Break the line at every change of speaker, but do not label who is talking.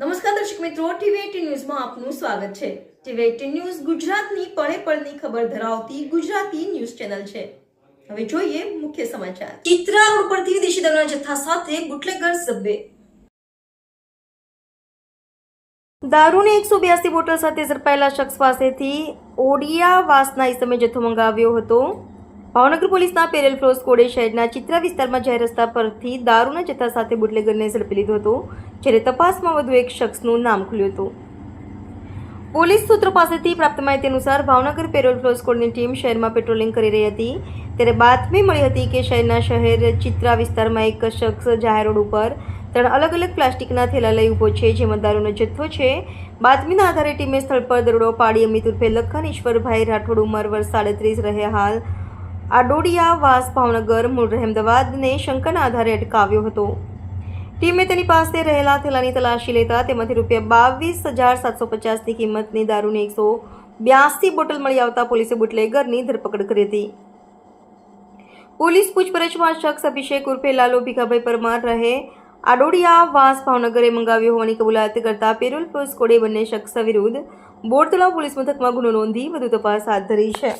નમસ્કાર દર્શક મિત્રો ટીવી ન્યૂઝમાં આપનું સ્વાગત છે. ટીવી એટીન ન્યૂઝ ગુજરાતની પળે પળની ખબર ધરાવતી ગુજરાતી ન્યૂઝ ચેનલ છે. હવે જોઈએ મુખ્ય સમાચાર. ચિત્રા રોડ પરથી વિદેશી દારૂના જથ્થા સાથે બુટલેગર ઝબ્બે દારૂની એકસો બ્યાસી બોટલ સાથે ઝડપાયેલા શખ્સ પાસેથી ઓડિયા વાસના ઇસમે જથ્થો મંગાવ્યો હતો. ભાવનગર પોલીસના પેરેલ ફ્લોસ કોડે શહેરના ચિત્રા વિસ્તારમાં જાહેર રસ્તા પરથી દારૂના જથ્થા સાથે બુટલેગરને ઝડપી લીધો હતો, જ્યારે તપાસમાં વધુ એક શખ્સનું નામ ખુલ્યું હતું. પોલીસ સૂત્રો પાસેથી પ્રાપ્ત માહિતી અનુસાર ભાવનગર પેરોલ ફ્લોસ કોડની ટીમ શહેરમાં પેટ્રોલિંગ કરી રહી હતી, ત્યારે બાતમી મળી હતી કે શહેરના શહેર ચિત્રા વિસ્તારમાં એક શખ્સ જાહેર રોડ ઉપર ત્રણ અલગ અલગ પ્લાસ્ટિકના થેલા લઈ ઊભો છે, જેમાં દારૂનો જથ્થો છે. બાતમીના આધારે ટીમે સ્થળ પર દરોડો પાડી અમિત ઉર્ફે લખન ઈશ્વરભાઈ રાઠોડ ઉંમર વર્ષ સાડત્રીસ રહે હાલ આડોડિયા વાસ ભાવનગર, મૂળ અહેમદાબાદને શંકાના આધારે અટકાવ્યો હતો. ટીમે તેની પાસે રહેલા થેલાની તલાશી લેતા તેમાંથી રૂપિયા બાવીસ હજાર સાતસો પચાસની કિંમતની દારૂની એકસો બ્યાસી બોટલ મળી આવતા પોલીસે બુટલેગરની ધરપકડ કરી હતી. પોલીસ પૂછપરછમાં શખ્સ અભિષેક ઉર્ફે લાલુ ભીખાભાઈ પરમાર રહે આડોડિયા વાસ ભાવનગરે મંગાવ્યો હોવાની કબૂલાત કરતા પેરોલ પોસ્ટ કોડે બંને શખ્સ વિરુદ્ધ બોરતળાવ પોલીસ મથકમાં ગુનો નોંધી વધુ તપાસ હાથ ધરી છે.